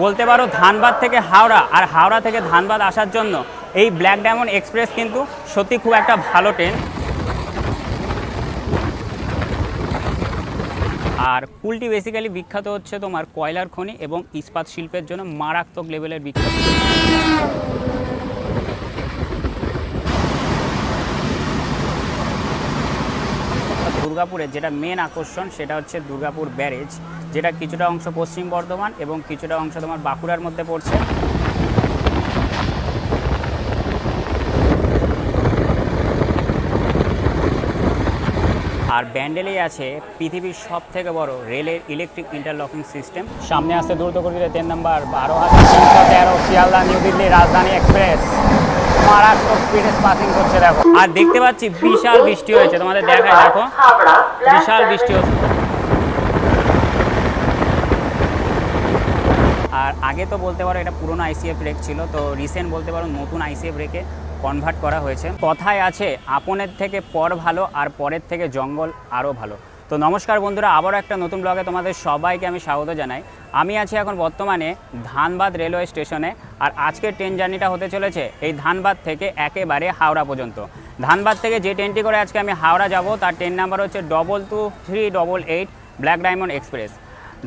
বলতে পারো ধানবাদ থেকে হাওড়া, আর হাওড়া থেকে ধানবাদ আসার জন্য এই ব্ল্যাক ডায়মন্ড এক্সপ্রেস কিন্তু সত্যি খুব একটা ভালো ট্রেন। আর কুলটি বেসিক্যালি বিখ্যাত হচ্ছে তোমার কয়লার খনি এবং ইস্পাত শিল্পের জন্য মারাত্মক লেভেলের বিখ্যাত। দুর্গাপুরের যেটা মেন আকর্ষণ সেটা হচ্ছে দুর্গাপুর ব্যারেজ, যেটা কিছুটা অংশ পশ্চিম বর্ধমান এবং কিছুটা অংশ তোমার বাঁকুড়ার মধ্যে পড়ছে। আর ব্যান্ডেলেই আছে পৃথিবীর সব থেকে বড় রেলের ইলেকট্রিক ইন্টারলকিং সিস্টেম সামনে আসছে দ্রুতগতিতে তিন নম্বর বারো হাজার তিনশো তেরো শিয়ালদা, নিউ দিল্লি রাজধানী এক্সপ্রেস মারাত্মক স্পিডে পাসিং করছে, দেখো। আর দেখতে পাচ্ছি বিশাল বৃষ্টি হয়েছে, তোমাদের দেখায় দেখো। বিশাল বৃষ্টি হচ্ছে। আর আগে তো বলতে পারো, এটা পুরনো আইসিএফ ব্রেক ছিল, তো রিসেন্ট বলতে পারো, নতুন আইসিএফ ব্রেকে কনভার্ট করা হয়েছে। কথায় আছে, আপনের থেকে পর ভালো, আর পরের থেকে জঙ্গল আরও ভালো। তো নমস্কার বন্ধুরা, আবারও একটা নতুন ব্লগে তোমাদের সবাইকে আমি স্বাগত জানাই। আমি আছি এখন বর্তমানে ধানবাদ রেলওয়ে স্টেশনে, আর আজকের ট্রেন জার্নিটা হতে চলেছে এই ধানবাদ থেকে একেবারে হাওড়া পর্যন্ত। ধানবাদ থেকে যে ট্রেনটি করে আজকে আমি হাওড়া যাব, তার ট্রেন নাম্বার হচ্ছে double two three double eight black diamond express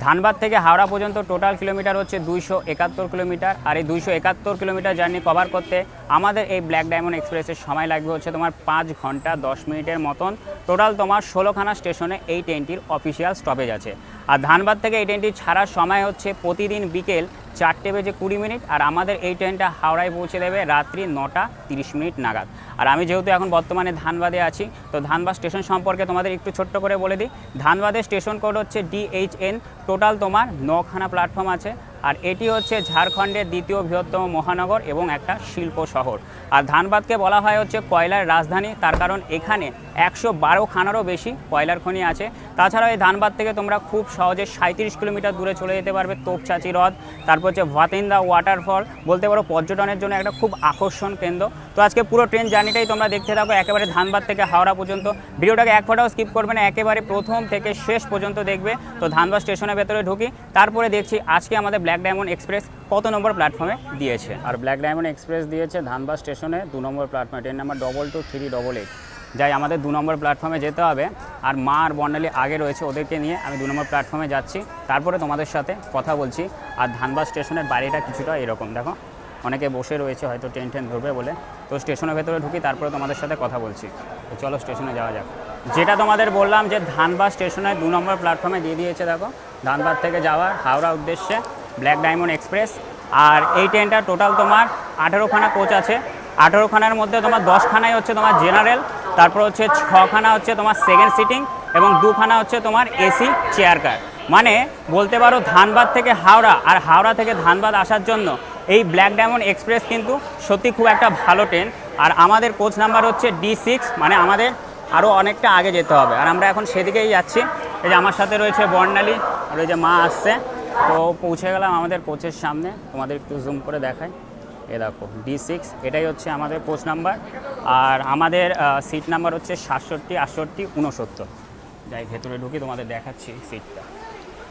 Dhanbad থেকে হাওড়া পর্যন্ত টোটাল কিলোমিটার হচ্ছে দুইশো একাত্তর কিলোমিটার আর এই দুইশো একাত্তর কিলোমিটার জার্নি কভার করতে আমাদের এই ব্ল্যাক ডায়মন্ড এক্সপ্রেসের সময় লাগবে হচ্ছে তোমার পাঁচ ঘণ্টা দশ মিনিটের মতন। টোটাল তোমার ষোলোখানা স্টেশনে এই ট্রেনটির অফিসিয়াল স্টপেজ আছে। আর ধানবাদ থেকে এই ট্রেনটি ছাড়ার সময় হচ্ছে প্রতিদিন বিকেল চারটে বেজে কুড়ি মিনিট, আর আমাদের এই ট্রেনটা হাওড়ায় পৌঁছে দেবে রাত্রি নটা তিরিশ মিনিট নাগাদ। আর আমি যেহেতু এখন বর্তমানে ধানবাদে আছি, তো ধানবাদ স্টেশন সম্পর্কে তোমাদের একটু ছোট্ট করে বলে দিই। ধানবাদের স্টেশন কোড হচ্ছে ডিএইচএন টোটাল তোমার নখানা প্ল্যাটফর্ম আছে। আর এটি হচ্ছে ঝাড়খণ্ডের দ্বিতীয় বৃহত্তম মহানগর এবং একটা শিল্প শহর। আর ধানবাদকে বলা হয় হচ্ছে কয়লার রাজধানী, তার কারণ এখানে একশো বারো খানারও বেশি কয়লার খনি আছে। তাছাড়া এই ধানবাদ থেকে তোমরা খুব সহজে সাঁত্রিশ কিলোমিটার দূরে চলে যেতে পারবে তোপচাচি হ্রদ, তারপর হচ্ছে ভাতিন্দা ওয়াটারফল বলতে পারো পর্যটনের জন্য একটা খুব আকর্ষণ কেন্দ্র। তো আজকে পুরো ট্রেন জার্নিটাই তোমরা দেখতে থাকো একেবারে ধানবাদ থেকে হাওড়া পর্যন্ত। ভিডিওটাকে এক ফোটাও স্কিপ করবে না, একেবারে প্রথম থেকে শেষ পর্যন্ত দেখবে। তো ধানবাদ স্টেশনের ভেতরে ঢুকি, তারপরে দেখছি আজকে আমাদের ব্ল্যাক ডায়মন্ড এক্সপ্রেস কত নম্বর প্ল্যাটফর্মে দিয়েছে? আর ব্ল্যাক ডায়মন্ড এক্সপ্রেস দিয়েছে ধানবাদ স্টেশনে দু নম্বর প্ল্যাটফর্মে train number double two three double eight যাই, আমাদের দু নম্বর প্ল্যাটফর্মে যেতে হবে। আর মা আর বর্ণালী আগে রয়েছে ওদেরকে নিয়ে আমি দু নম্বর প্ল্যাটফর্মে যাচ্ছি। তারপরে তোমাদের সাথে কথা বলছি। আর ধানবাদ স্টেশনের বাড়িটা কিছুটা এরকম, দেখো। অনেকে বসে রয়েছে, হয়তো ট্রেন ট্রেন ধরবে বলে। তো স্টেশনের ভেতরে ঢুকি, তারপরে তোমাদের সাথে কথা বলছি। তো চলো স্টেশনে যাওয়া যাক। যেটা তোমাদের বললাম যে ধানবাদ স্টেশনে দু নম্বর প্ল্যাটফর্মে দিয়ে দিয়েছে, দেখো। ধানবাদ থেকে যাওয়ার হাওড়া উদ্দেশ্যে। ব্ল্যাক ডায়মন্ড এক্সপ্রেস আর এই ট্রেনটা টোটাল তোমার আঠেরোখানা কোচ আছে। আঠেরোখানার মধ্যে তোমার দশখানাই হচ্ছে তোমার জেনারেল তারপর হচ্ছে ছখানা হচ্ছে তোমার সেকেন্ড সিটিং এবং দুখানা হচ্ছে তোমার এসি চেয়ার কার মানে বলতে পারো ধানবাদ থেকে হাওড়া আর হাওড়া থেকে ধানবাদ আসার জন্য এই ব্ল্যাক ডায়মন্ড এক্সপ্রেস কিন্তু সত্যি খুব একটা ভালো ট্রেন আর আমাদের কোচ নাম্বার হচ্ছে ডি সিক্স মানে আমাদের আরও অনেকটা আগে যেতে হবে। আর আমরা এখন সেদিকেই যাচ্ছি। এই যে আমার সাথে রয়েছে বর্ণালী, আর ওই যে মা আসছে। তো পৌঁছে গেলাম আমাদের কোচের সামনে। তোমাদের একটু জুম করে দেখাই। এ দেখো ডি সিক্স এটাই হচ্ছে আমাদের কোচ নাম্বার আর আমাদের সিট নাম্বার হচ্ছে সাতষট্টি, আটষট্টি উনসত্তর যাই, ভেতরে ঢুকি, তোমাদের দেখাচ্ছি সিটটা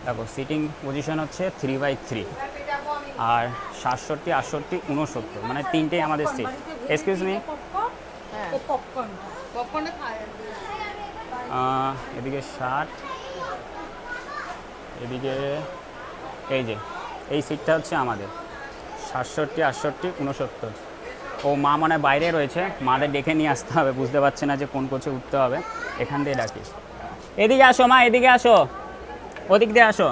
দেখো সিটিং পজিশন হচ্ছে থ্রি বাই থ্রি আর সাতষট্টি, আটষট্টি উনসত্তর মানে তিনটেই আমাদের সিট এক্সকিউজ মি এদিকে ষাট, এদিকে এই যে, এই সিটটা হচ্ছে আমাদের। সাতষট্টি, আটষট্টি উনসত্তর ও মা মানে বাইরে রয়েছে, মাদের ডেকে নিয়ে আসতে হবে, বুঝতে পারছে না যে কোন কোচে উঠতে হবে। এখান দিয়ে ডাকি। এদিকে আসো মা, এদিকে আসো। ওদিক দিয়ে আসো।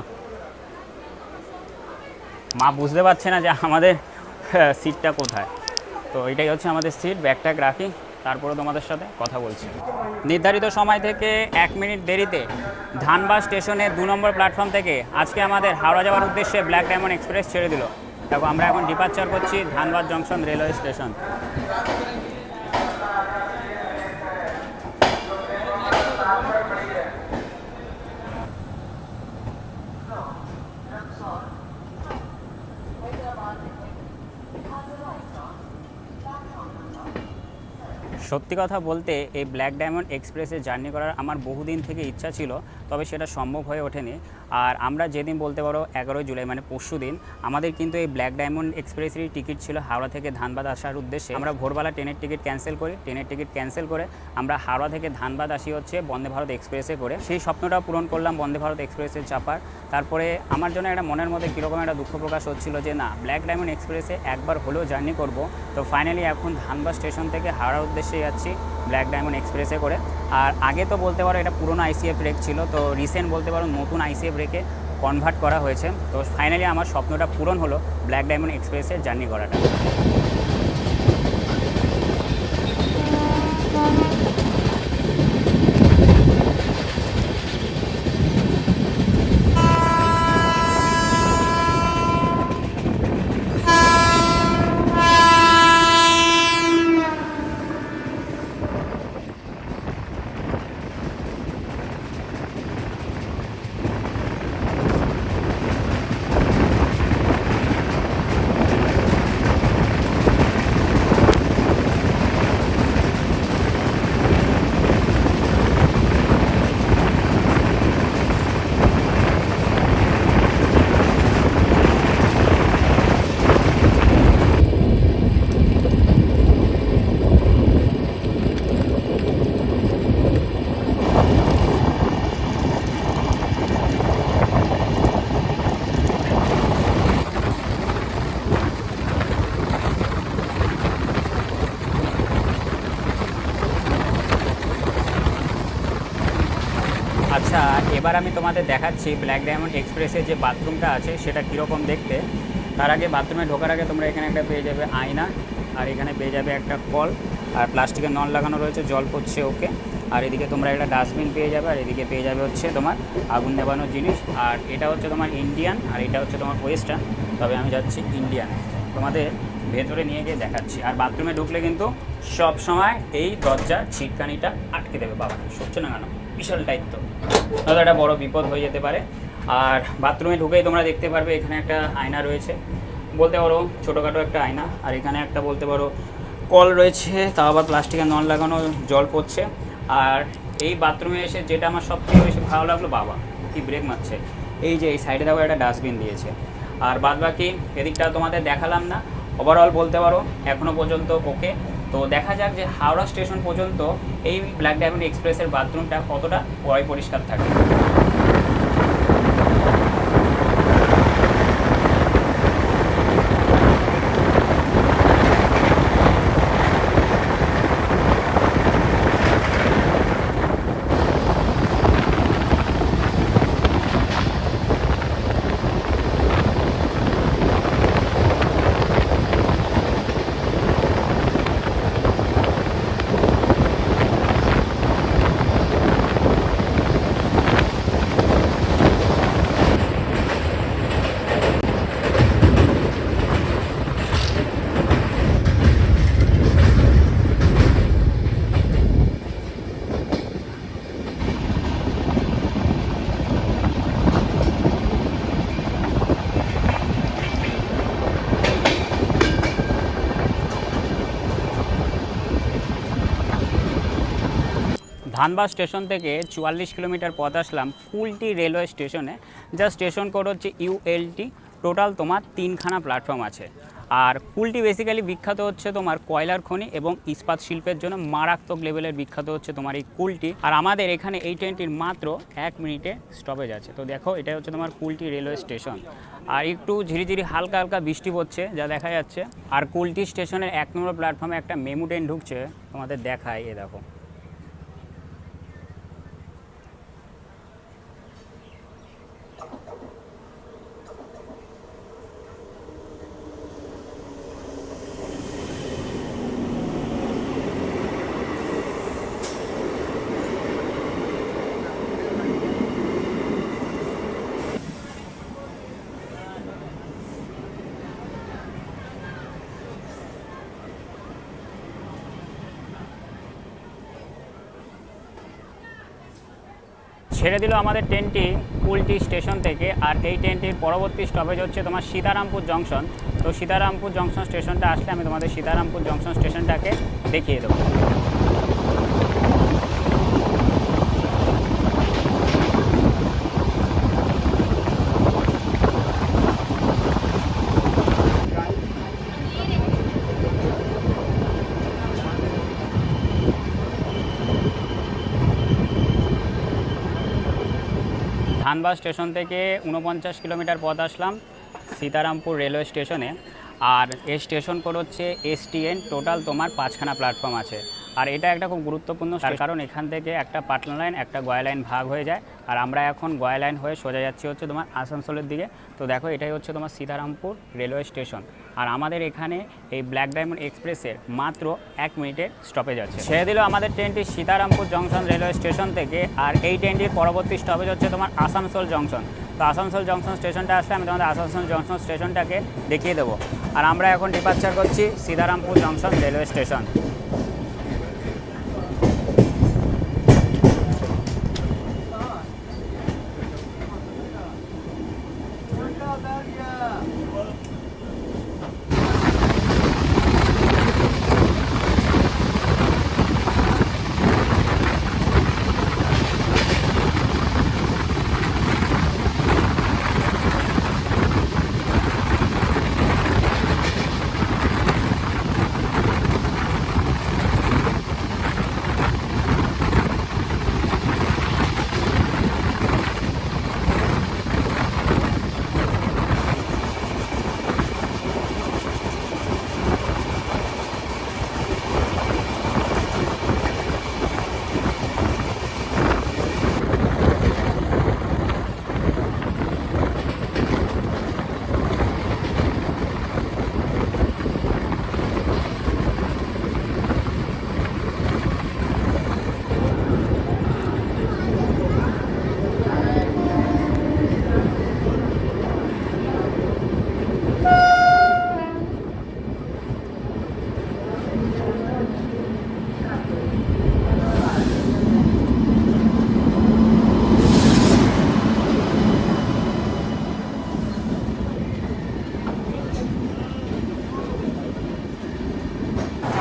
মা বুঝতে পারছে না যে আমাদের সিটটা কোথায়। তো এটাই হচ্ছে আমাদের সিট ব্যাগটা রাখি। তারপরে তোমাদের সাথে কথা বলছি। নির্ধারিত সময় থেকে এক মিনিট দেরিতে ধানবাদ স্টেশনে দু নম্বর প্ল্যাটফর্ম থেকে আজকে আমাদের হাওড়া যাওয়ার উদ্দেশ্যে ব্ল্যাক ডায়মন্ড এক্সপ্রেস ছেড়ে দিল। দেখো, আমরা এখন ডিপার্চার করছি ধানবাদ জংশন রেলওয়ে স্টেশন। সত্যি কথা বলতে এই ব্ল্যাক ডায়মন্ড এক্সপ্রেসে জার্নি করার আমার বহুদিন থেকে ইচ্ছা ছিল, তবে সেটা সম্ভব হয়ে ওঠেনি। আর আমরা যেদিন বলতে পারো এগারোই জুলাই মানে পরশু দিন, আমাদের কিন্তু এই ব্ল্যাক ডায়মন্ড এক্সপ্রেসেরই টিকিট ছিল হাওড়া থেকে ধানবাদ আসার উদ্দেশ্যে। আমরা ভোরবেলা ট্রেনের টিকিট ক্যান্সেল করি, ট্রেনের টিকিট ক্যান্সেল করে আমরা হাওড়া থেকে ধানবাদ আসি হচ্ছে বন্দে ভারত এক্সপ্রেসে করে। সেই স্বপ্নটা পূরণ করলাম বন্দে ভারত এক্সপ্রেসে চাপার। তারপরে আমার জন্য একটা মনের মধ্যে কীরকম একটা দুঃখ প্রকাশ হচ্ছিল যে, না ব্ল্যাক ডায়মন্ড এক্সপ্রেসে একবার হলেও জার্নি করব। তো ফাইনালি এখন ধানবাদ স্টেশন থেকে হাওড়ার উদ্দেশ্যে যাচ্ছি ব্ল্যাক ডায়মন্ড এক্সপ্রেসে করে। আর আগে তো বলতে পারো এটা পুরনো আইসিএফ ব্রেক ছিল, তো রিসেন্ট বলতে পারো নতুন আইসিএফ ব্রেকে কনভার্ট করা হয়েছে। তো ফাইনালি আমার স্বপ্নটা পূরণ হলো ব্ল্যাক ডায়মন্ড এক্সপ্রেসের জার্নি করাটা। তোমাদের দেখাচ্ছি ব্ল্যাক ডায়মন্ড এক্সপ্রেসের যে বাথরুমটা আছে, সেটা কীরকম দেখতে। তার আগে বাথরুমে ঢোকার আগে তোমরা এখানে একটা পেয়ে যাবে আয়না, আর এখানে পেয়ে যাবে একটা কল, আর প্লাস্টিকের নল লাগানো রয়েছে, জল পড়ছে ওকে। আর এদিকে তোমরা একটা ডাস্টবিন পেয়ে যাবে, আর এদিকে পেয়ে যাবে হচ্ছে তোমার আগুন নেবানোর জিনিস। আর এটা হচ্ছে তোমার ইন্ডিয়ান আর এটা হচ্ছে তোমার ওয়েস্টার্ন তবে আমি যাচ্ছি ইন্ডিয়ান তোমাদের ভেতরে নিয়ে গিয়ে দেখাচ্ছি। আর বাথরুমে ঢুকলে কিন্তু সব সময় এই দরজার ছিটকানিটা আটকে দেবে বাবা। সরছে না কেন? বিশাল দায়িত্ব। তাহলে একটা বড় বিপদ হয়ে যেতে পারে। আর বাথরুমে ঢুকেই তোমরা দেখতে পারবে, এখানে একটা আয়না রয়েছে। বলতে পারো, ছোটোখাটো একটা আয়না। আর এখানে একটা বলতে পারো, কল রয়েছে, তাও আবার প্লাস্টিকের নল লাগানো, জল পড়ছে। আর এই বাথরুমে এসে যেটা আমার সবথেকে বেশি ভালো লাগল, বাবা, কি ব্রেক মারছে। এই যে এই সাইডে দেখো, একটা ডাস্টবিন দিয়েছে। আর বাদ বাকি এদিকটা তোমাদের দেখালাম না। ওভারঅল বলতে পারো এখনও পর্যন্ত ওকে তো দেখা যাক যে হাওড়া স্টেশন পর্যন্ত এই ব্ল্যাক ডায়মন্ড এক্সপ্রেসের বাথরুমটা কতটা পয় পরিষ্কার থাকে ধানবাদ স্টেশন থেকে চুয়াল্লিশ কিলোমিটার পথ আসলাম কুলটি রেলওয়ে স্টেশনে। যা স্টেশন কোড হচ্ছে ইউএলটি টোটাল তোমার তিনখানা প্ল্যাটফর্ম আছে। আর কুলটি বেসিক্যালি বিখ্যাত হচ্ছে তোমার কয়লার খনি এবং ইস্পাত শিল্পের জন্য মারাত্মক লেভেলের বিখ্যাত হচ্ছে তোমার এই কুলটি আর আমাদের এখানে এই ট্রেনটির মাত্র এক মিনিটে স্টপেজ আছে। তো দেখো এটা হচ্ছে তোমার কুলটি রেলওয়ে স্টেশন। আর একটু ঝিরিঝিরি হালকা হালকা বৃষ্টি পড়ছে, যা দেখা যাচ্ছে। আর কুলটি স্টেশনের এক নম্বর প্ল্যাটফর্মে একটা মেমু ট্রেন ঢুকছে, তোমাদের দেখায়, এ দেখো। ছেড়ে দিল আমাদের ট্রেনটি কুলটি স্টেশন থেকে। আর এই ট্রেনটির পরবর্তী স্টপেজ হচ্ছে তোমার সীতারামপুর জংশন তো সীতারামপুর জংশন স্টেশনটা আসলে আমি তোমাদের সীতারামপুর জংশন স্টেশনটাকে দেখিয়ে দেবো। ধানবাদ স্টেশন থেকে উনপঞ্চাশ কিলোমিটার পথ আসলাম, সীতারামপুর রেলওয়ে স্টেশনে। আর এই স্টেশন কোড হচ্ছে এসটিএন টোটাল তোমার পাঁচখানা প্ল্যাটফর্ম আছে। আর এটা একটা খুব গুরুত্বপূর্ণ কারণ এখান থেকে একটা পাটনা লাইন একটা গয়া লাইন ভাগ হয়ে যায়। আর আমরা এখন গয়া লাইন হয়ে সোজা যাচ্ছি হচ্ছে তোমার আসানসোলের দিকে। তো দেখো এটাই হচ্ছে তোমার সীতারামপুর রেলওয়ে স্টেশন আর আমাদের এখানে এই ব্ল্যাক ডায়মন্ড এক্সপ্রেসের মাত্র এক মিনিটে স্টপেজ আছে। ছেড়ে দিল আমাদের ট্রেনটি সীতারামপুর জংশন রেলওয়ে স্টেশন থেকে। আর এই ট্রেনটির পরবর্তী স্টপেজ হচ্ছে তোমার আসানসোল জংশন তো আসানসোল জংশন স্টেশনটা আসলে আমি তোমাদের আসানসোল জংশন স্টেশনটাকে দেখিয়ে দেবো। আর আমরা এখন ডিপার্চার করছি Sitarampur junction railway station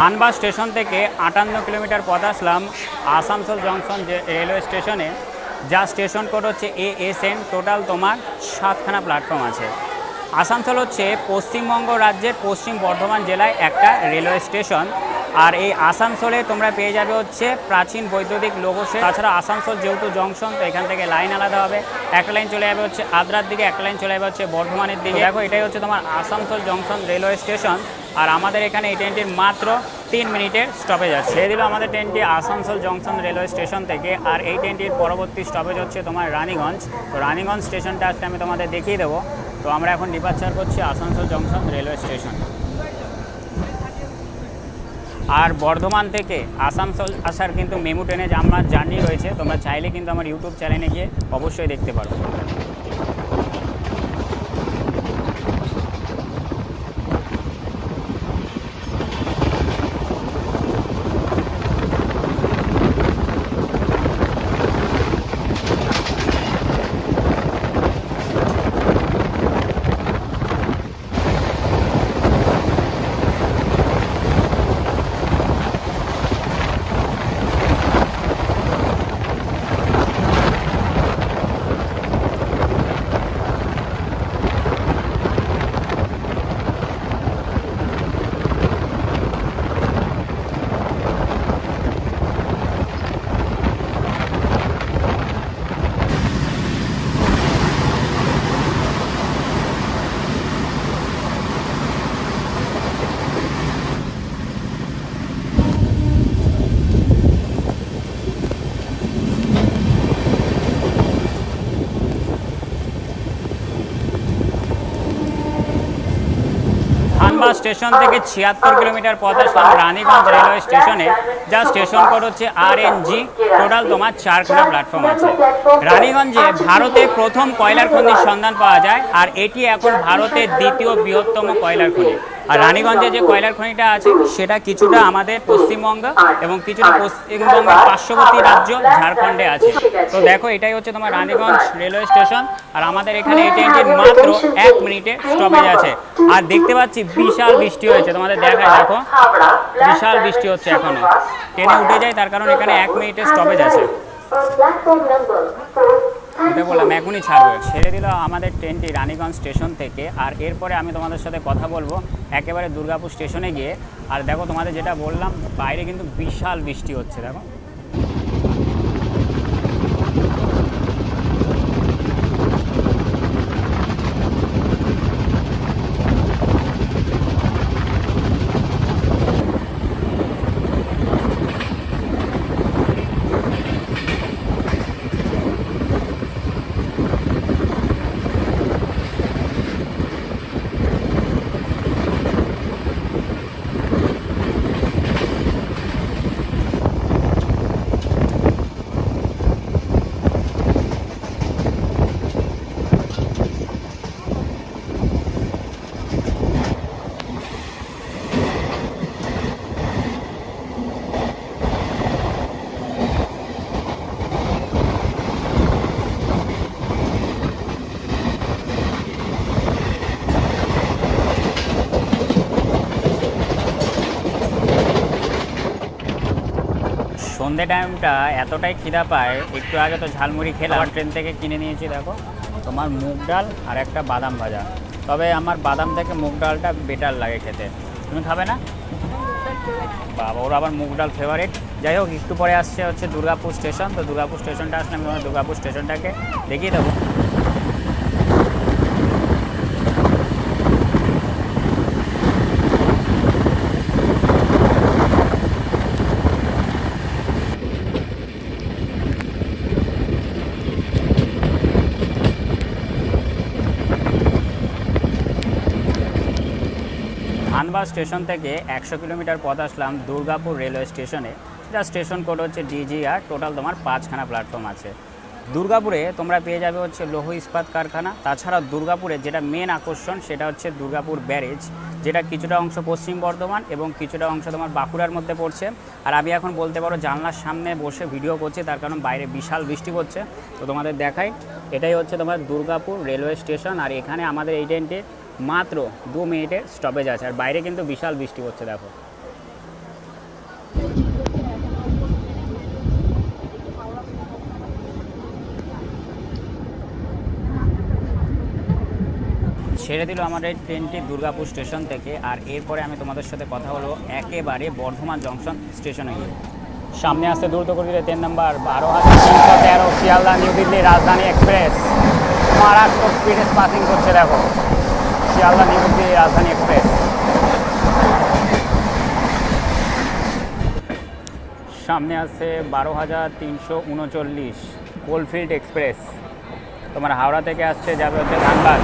Dhanbad station থেকে আটান্ন কিলোমিটার পথ আসলাম আসানসোল জংশন যে রেলওয়ে স্টেশনে। যা স্টেশন কোড হচ্ছে এ এস এন, টোটাল তোমার সাতখানা প্ল্যাটফর্ম আছে। আসানসোল হচ্ছে পশ্চিমবঙ্গ রাজ্যের পশ্চিম বর্ধমান জেলায় একটা রেলওয়ে স্টেশন। আর এই আসানসোলে তোমরা পেয়ে যাবে হচ্ছে প্রাচীন বৈদ্যুতিক লোগোসে তাছাড়া আসানসোল যেহেতু জংশন, তো এখান থেকে লাইন আলাদা হবে। একটা লাইন চলে যাবে হচ্ছে আদ্রার দিকে একটা লাইন চলে যাবে হচ্ছে বর্ধমানের দিকে। দেখো, এটাই হচ্ছে তোমার আসানসোল জংশন রেলওয়ে স্টেশন। আর আমাদের এখানে এই ট্রেনটির মাত্র তিন মিনিটের স্টপেজ আছে। ছেড়ে দিল আমাদের ট্রেনটি আসানসোল জংশন রেলওয়ে স্টেশন থেকে, আর এই ট্রেনটির পরবর্তী স্টপেজ হচ্ছে তোমার রানীগঞ্জ। তো রানীগঞ্জ স্টেশনটা আজকে আমি তোমাদের দেখিয়ে দেবো। তো আমরা এখন ডিপার্চার করছি আসানসোল জংশন রেলওয়ে স্টেশন। আর বর্ধমান থেকে আসানসোল আসার কিন্তু মেমু ট্রেনে আমার জার্নি রয়েছে, তোমরা চাইলে কিন্তু আমার ইউটিউব চ্যানেলে গিয়ে অবশ্যই দেখতে পারো ধানবাদ স্টেশন থেকে ছিয়াত্তর কিলোমিটার পথ আসলাম রানীগঞ্জ রেলওয়ে স্টেশনে যা স্টেশন কোড হচ্ছে আর জি টোটাল তোমার চারখানা প্ল্যাটফর্ম আছে। রানীগঞ্জে ভারতে প্রথম কয়লার খনির সন্ধান পাওয়া যায়, আর এটি এখন ভারতের দ্বিতীয় বৃহত্তম কয়লার খনি। আর রানীগঞ্জে যে কয়লার খনিটা আছে, সেটা কিছুটা আমাদের পশ্চিমবঙ্গ এবং কিছুটা পশ্চিমবঙ্গের পার্শ্ববর্তী রাজ্য ঝাড়খণ্ডে আছে। তো দেখো, এটাই হচ্ছে তোমার রানীগঞ্জ রেলওয়ে স্টেশন। আর আমাদের এখানে এই ট্রেনটির মাত্র এক মিনিটে স্টপেজ আছে। আর দেখতে পাচ্ছি বিশাল বৃষ্টি হয়েছে, তোমাদের দেখায় দেখো। বিশাল বৃষ্টি হচ্ছে এখনও। ট্রেনে উঠে যায়, তার কারণ এখানে এক মিনিটের স্টপেজ আছে। এটা বললাম, এখনই ছাড়বে। ছেড়ে দিল আমাদের ট্রেনটি রানীগঞ্জ স্টেশন থেকে। আর এরপরে আমি তোমাদের সাথে কথা বলব একেবারে দুর্গাপুর স্টেশনে গিয়ে। আর দেখো তোমাদের যেটা বললাম, বাইরে কিন্তু বিশাল বৃষ্টি হচ্ছে, দেখো। সন্ধে টাইমটা এতটাই খিদা পায় একটু আগে তো ঝালমুড়ি খেলাম আমার ট্রেন থেকে কিনে নিয়েছি দেখো। তোমার মুগ ডাল আর একটা বাদাম ভাজা। তবে আমার বাদাম থেকে মুগ ডালটা বেটার লাগে খেতে। তুমি খাবে না? বাবা ওর আবার মুগ ডাল ফেভারিট যাই হোক একটু পরে আসছে হচ্ছে দুর্গাপুর স্টেশন তো দুর্গাপুর স্টেশনটা আসলে আমি তোমার দুর্গাপুর স্টেশনটাকে দেখিয়ে দেবো ধানবাদ স্টেশন থেকে একশো কিলোমিটার পথ আসলাম দুর্গাপুর রেলওয়ে স্টেশনে। যা স্টেশন কোড হচ্ছে ডিজিআর, টোটাল তোমার পাঁচখানা প্ল্যাটফর্ম আছে। দুর্গাপুরে তোমরা পেয়ে যাবে হচ্ছে লৌহ ইস্পাত কারখানা, তাছাড়া দুর্গাপুরে যেটা মেন আকর্ষণ সেটা হচ্ছে দুর্গাপুর ব্যারেজ, যেটা কিছুটা অংশ পশ্চিম বর্ধমান এবং কিছুটা অংশ তোমার বাঁকুড়ার মধ্যে পড়ছে। আর আমি এখন বলতে পারো জানলার সামনে বসে ভিডিও করছি, তার কারণ বাইরে বিশাল বৃষ্টি পড়ছে। তো তোমাদের দেখাই, এটাই হচ্ছে তোমার দুর্গাপুর রেলওয়ে স্টেশন। আর এখানে আমাদের এই ট্রেনটি মাত্র দু মিনিটের স্টপেজ আছে। আর বাইরে কিন্তু বিশাল বৃষ্টি পড়ছে দেখো। ছেড়ে দিল আমাদের ট্রেনটি দুর্গাপুর স্টেশন থেকে, আর এরপরে আমি তোমাদের সাথে কথা হলো একেবারে বর্ধমান জংশন স্টেশনে গিয়ে। সামনে আসছে দ্রুতগতিতে ট্রেন নাম্বার বারো হাজার তিনশো তেরো, শিয়ালদা, নিউ দিল্লি, রাজধানী এক্সপ্রেস। মারাত্মক স্পিডে পাসিং করছে, দেখো। শিয়ালদা নিউ দিল্লি রাজধানী এক্সপ্রেস। সামনে আছে বারো হাজার তিনশো উনচল্লিশ কোলফিল্ড এক্সপ্রেস। তোমার হাওড়া থেকে আসছে, যাবে হচ্ছে ধানবাদ।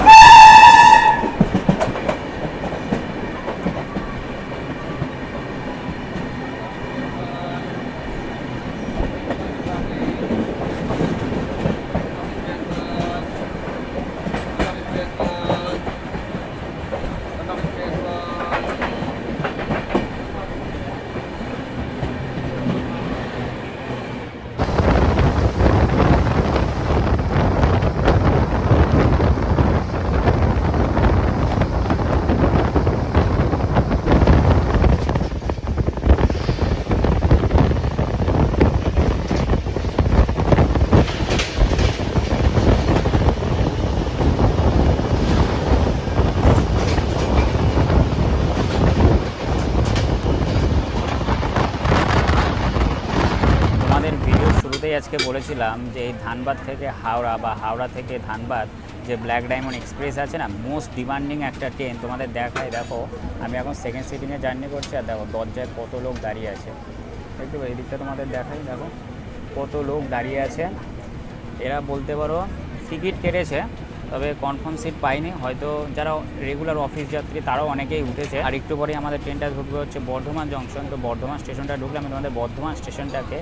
আজকে বলেছিলাম যে এই ধানবাদ থেকে হাওড়া বা হাওড়া থেকে ধানবাদ যে ব্ল্যাক ডায়মন্ড এক্সপ্রেস আছে না মোস্ট ডিমান্ডিং একটা ট্রেন তোমাদের দেখায়, দেখো। আমি এখন সেকেন্ড সিটিংয়ে জার্নি করছি, আর দেখো, দরজায় কত লোক দাঁড়িয়ে আছে। একটু এই দিকটা তোমাদের দেখাই, দেখো। কত লোক দাঁড়িয়ে আছে। এরা বলতে পারো, টিকিট কেটেছে, তবে কনফার্ম সিট পাইনি হয়তো যারা রেগুলার অফিস যাত্রী, তারাও অনেকেই উঠেছে। আর একটু পরে আমাদের ট্রেনটা ঢুকবে হচ্ছে বর্ধমান জংশন তো বর্ধমান স্টেশনটা ঢুকলে আমি তোমাদের বর্ধমান স্টেশনটাকে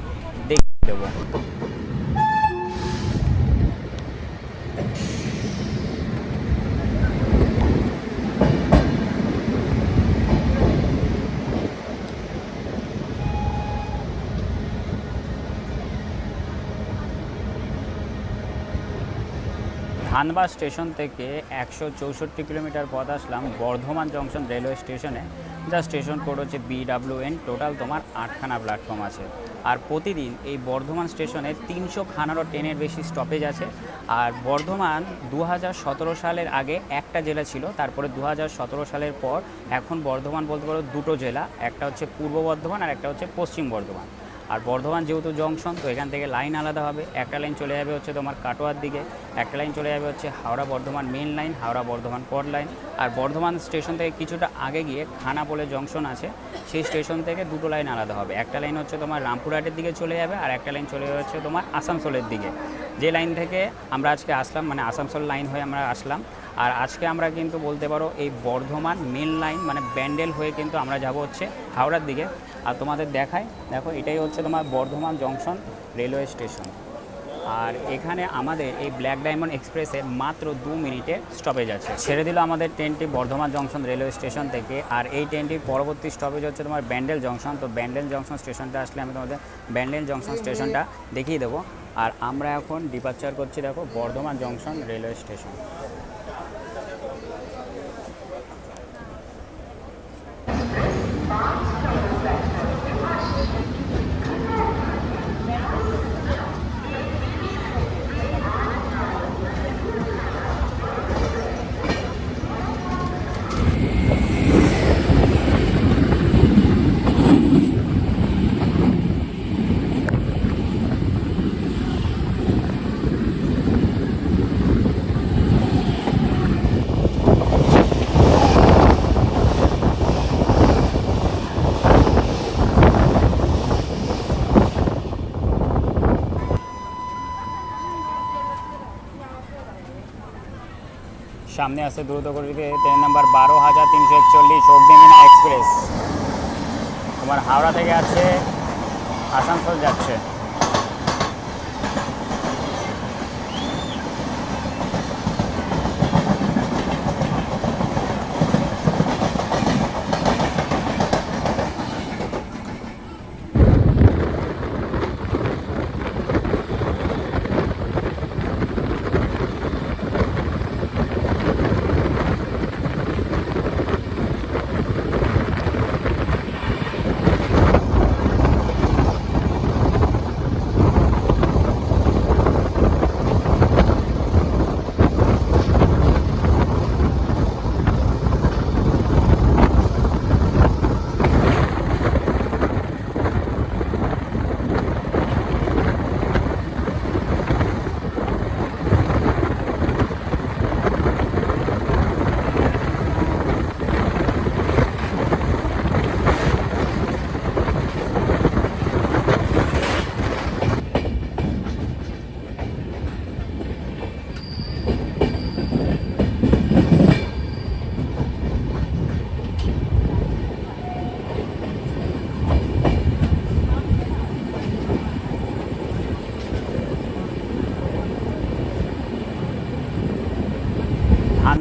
দেবো। ধানবাদ স্টেশন থেকে একশো চৌষট্টি কিলোমিটার পথ আসলাম বর্ধমান জংশন রেলওয়ে স্টেশনে। যা স্টেশন কোড হচ্ছে বিডাব্লিউএন টোটাল তোমার আটখানা প্ল্যাটফর্ম আছে। আর প্রতিদিন এই বর্ধমান স্টেশনে তিনশো খানারও ট্রেনের বেশি স্টপেজ আছে। আর বর্ধমান দু হাজার সতেরো সালের আগে একটা জেলা ছিল, তারপরে দু হাজার সতেরো সালের পর এখন বর্ধমান বলতে পারো দুটো জেলা, একটা হচ্ছে পূর্ব বর্ধমান আর একটা হচ্ছে পশ্চিম বর্ধমান। আর বর্ধমান যেহেতু জংশন, তো এখান থেকে লাইন আলাদা হবে। একটা লাইন চলে যাবে হচ্ছে তোমার কাটোয়ার দিকে, একটা লাইন চলে যাবে হচ্ছে হাওড়া বর্ধমান মেন লাইন হাওড়া বর্ধমান কট লাইন আর বর্ধমান স্টেশন থেকে কিছুটা আগে গিয়ে খানা বলে জংশন আছে, সেই স্টেশন থেকে দুটো লাইন আলাদা হবে। একটা লাইন হচ্ছে তোমার রামপুরহাটের দিকে চলে যাবে, আর একটা লাইন চলে যাবে হচ্ছে তোমার আসানসোলের দিকে। যে লাইন থেকে আমরা আজকে আসলাম মানে আসানসোল লাইন হয়ে আমরা আসলাম। আর আজকে আমরা কিন্তু বলতে পারো এই বর্ধমান মেন লাইন মানে ব্যান্ডেল হয়ে কিন্তু আমরা যাব হচ্ছে হাওড়ার দিকে। আর তোমাদের দেখায় দেখো এটাই হচ্ছে তোমার বর্ধমান জংশন রেলওয়ে স্টেশন। আর এখানে আমাদের এই ব্ল্যাক ডায়মন্ড এক্সপ্রেসে মাত্র দু মিনিটে স্টপেজ আছে। ছেড়ে দিল আমাদের ট্রেনটি বর্ধমান জংশন রেলওয়ে স্টেশন থেকে, আর এই ট্রেনটির পরবর্তী স্টপেজ হচ্ছে তোমার ব্যান্ডেল জংশন। তো ব্যান্ডেল জংশন স্টেশনটা আসলে আমি তোমাদের ব্যান্ডেল জংশন স্টেশনটা দেখিয়ে দেবো। আর আমরা এখন ডিপার্চার করছি দেখো বর্ধমান জংশন রেলওয়ে স্টেশন। সামনে আছে দ্রুতগতিতে ট্রেন নাম্বার বারো হাজার তিনশো একচল্লিশ অগ্নিমিনা এক্সপ্রেস। তোমার হাওড়া থেকে আছে, আসানসোল যাচ্ছে।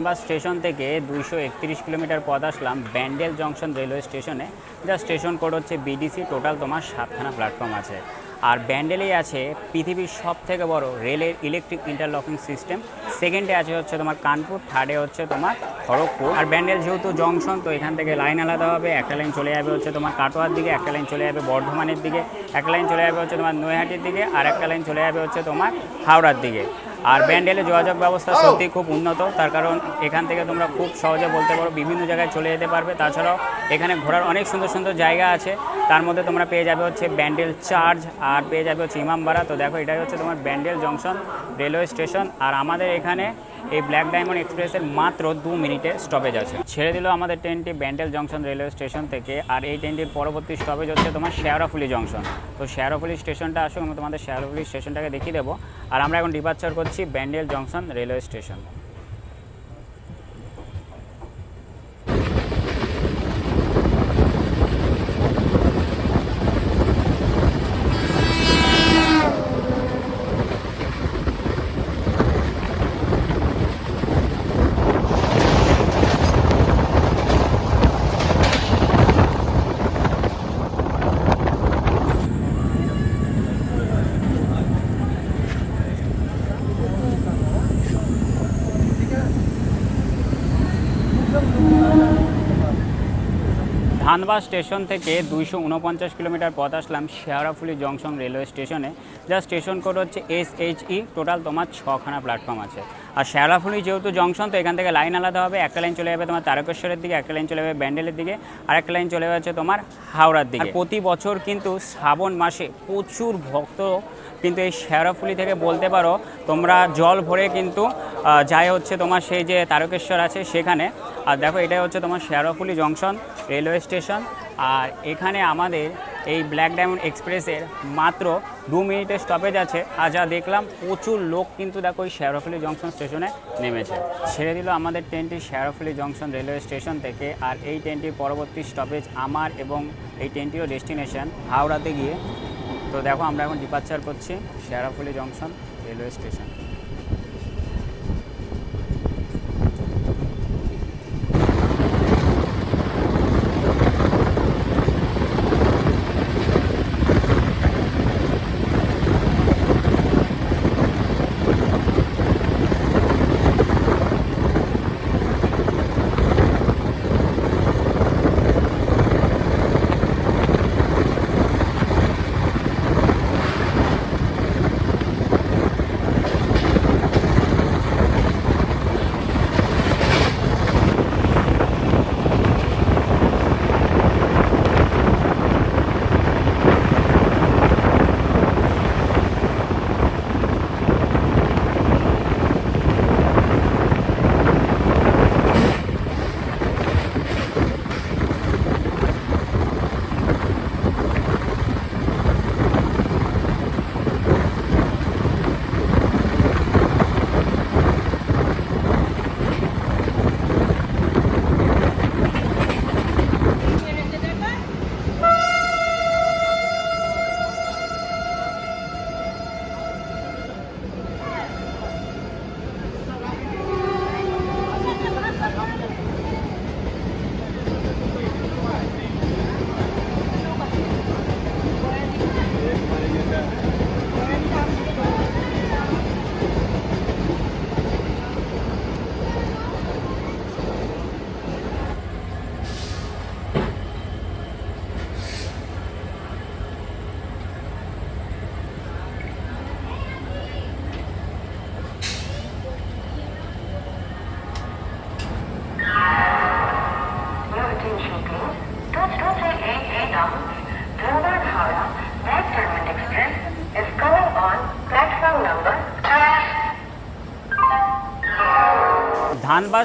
ধানবাদ স্টেশন থেকে দুইশো একত্রিশ কিলোমিটার পথ আসলাম ব্যান্ডেল জংশন রেলওয়ে স্টেশনে যা স্টেশন কোড হচ্ছে বিডিসি, টোটাল তোমার সাতখানা প্ল্যাটফর্ম আছে। আর ব্যান্ডেলেই আছে পৃথিবীর সব থেকে বড় রেলের ইলেকট্রিক ইন্টারলকিং সিস্টেম সেকেন্ডে আছে হচ্ছে তোমার কানপুর থার্ডে হচ্ছে তোমার খড়গপুর। আর ব্যান্ডেল যেহেতু জংশন, তো এখান থেকে লাইন আলাদা হবে, একটা লাইন চলে যাবে হচ্ছে তোমার কাটোয়ার দিকে, একটা লাইন চলে যাবে বর্ধমানের দিকে, একটা লাইন চলে যাবে হচ্ছে তোমার নৈহাটির দিকে, আর একটা লাইন চলে যাবে হচ্ছে তোমার হাওড়ার দিকে। আর ব্যান্ডেলে যোগাযোগ ব্যবস্থা সত্যি খুব উন্নত। তার কারণ এখান থেকে তোমরা খুব সহজে বলতে পারো বিভিন্ন জায়গায় চলে যেতে পারবে। তাছাড়াও এখানে ঘোরার অনেক সুন্দর সুন্দর জায়গা আছে। তার মধ্যে তোমরা পেয়ে যাবে হচ্ছে ব্যান্ডেল চার্জ আর পেয়ে যাবে হচ্ছে ইমামবাড়া তো দেখো এটাই হচ্ছে তোমার ব্যান্ডেল জংশন রেলওয়ে স্টেশন। আর আমাদের এখানে এই ব্ল্যাক ডায়মন্ড এক্সপ্রেসের মাত্র দু মিনিটে স্টপেজ আছে। ছেড়ে দিল আমাদের ট্রেনটি ব্যান্ডেল জংশন রেলওয়ে স্টেশন থেকে। আর এই ট্রেনটির পরবর্তী স্টপেজ হচ্ছে তোমার শেয়ারাফুলি জংশন। তো শেয়ারাফুলি স্টেশনটা আসুক আমি তোমাদের শেয়ারাফুলি স্টেশনটাকে দেখিয়ে দেবো। আর আমরা এখন ডিপার্চার করছি Bandel junction railway station Dhanbad station থেকে দুইশো উনপঞ্চাশ কিলোমিটার পথ আসলাম শেয়ারাফুলি জংশন রেলওয়ে স্টেশনে। যা স্টেশন কোড হচ্ছে এস এইচ ই টোটাল তোমার ছখানা প্ল্যাটফর্ম আছে। আর শেয়ারাফুলি যেহেতু জংশন, তো এখান থেকে লাইন আলাদা হবে। একটা লাইন চলে যাবে তোমার তারকেশ্বরের দিকে, একটা লাইন চলে যাবে ব্যান্ডেলের দিকে, আর একটা লাইন চলে যাচ্ছে তোমার হাওড়ার দিকে। প্রতি বছর কিন্তু শ্রাবণ মাসে প্রচুর ভক্ত কিন্তু এই শেয়ারাফুলি থেকে বলতে পারো, তোমরা জল ভরে কিন্তু যায় হচ্ছে তোমার সেই যে তারকেশ্বর আছে সেখানে। আর দেখো, এটাই হচ্ছে তোমার শেয়ারাফুলি জংশন, রেলওয়ে স্টেশন। আর এখানে আমাদের এই ব্ল্যাক ডায়মন্ড এক্সপ্রেসের মাত্র দু মিনিটের স্টপেজ আছে। আর যা দেখলাম, প্রচুর লোক কিন্তু দেখো ওই শেয়ারফুলি জংশন স্টেশনে নেমেছে। ছেড়ে দিল আমাদের ট্রেনটি শেয়ারফুলি জংশন রেলওয়ে স্টেশন থেকে। আর এই ট্রেনটির পরবর্তী স্টপেজ আমার এবং এই ট্রেনটিরও ডেস্টিনেশন হাওড়াতে গিয়ে। তো দেখো, আমরা এখন ডিপার্চার করছি Sheoraphuli junction railway station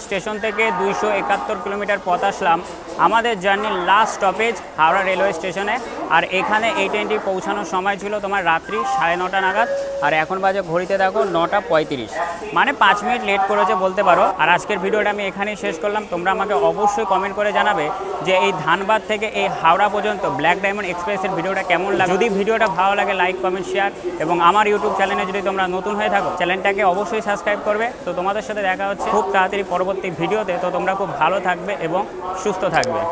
station থেকে দুইশো একাত্তর কিলোমিটার পথ আসলাম। আমাদের জার্নির লাস্ট স্টপেজ হাওড়া রেলওয়ে স্টেশনে আর এখানে এই ট্রেনটি পৌঁছানোর সময় ছিল তোমার রাত্রি সাড়ে নটা নাগাদ। আর এখন বাজে ঘড়িতে দেখো নটা পঁয়ত্রিশ। মানে পাঁচ মিনিট লেট করেছে বলতে পারো। আর আজকের ভিডিওটা আমি এখানেই শেষ করলাম। তোমরা আমাকে অবশ্যই কমেন্ট করে জানাবে যে এই ধানবাদ থেকে এই হাওড়া পর্যন্ত ব্ল্যাক ডায়মন্ড এক্সপ্রেসের ভিডিওটা কেমন লাগে যদি ভিডিওটা ভালো লাগে লাইক কমেন্ট শেয়ার এবং আমার ইউটিউব চ্যানেলে যদি তোমরা নতুন হয়ে থাকো চ্যানেলটাকে অবশ্যই সাবস্ক্রাইব করবে। তো তোমাদের সাথে দেখা হচ্ছে খুব তাড়াতাড়ি পরবর্তী ভিডিওতে। তো তোমরা খুব ভালো থাকবে এবং সুস্থ থাকবে।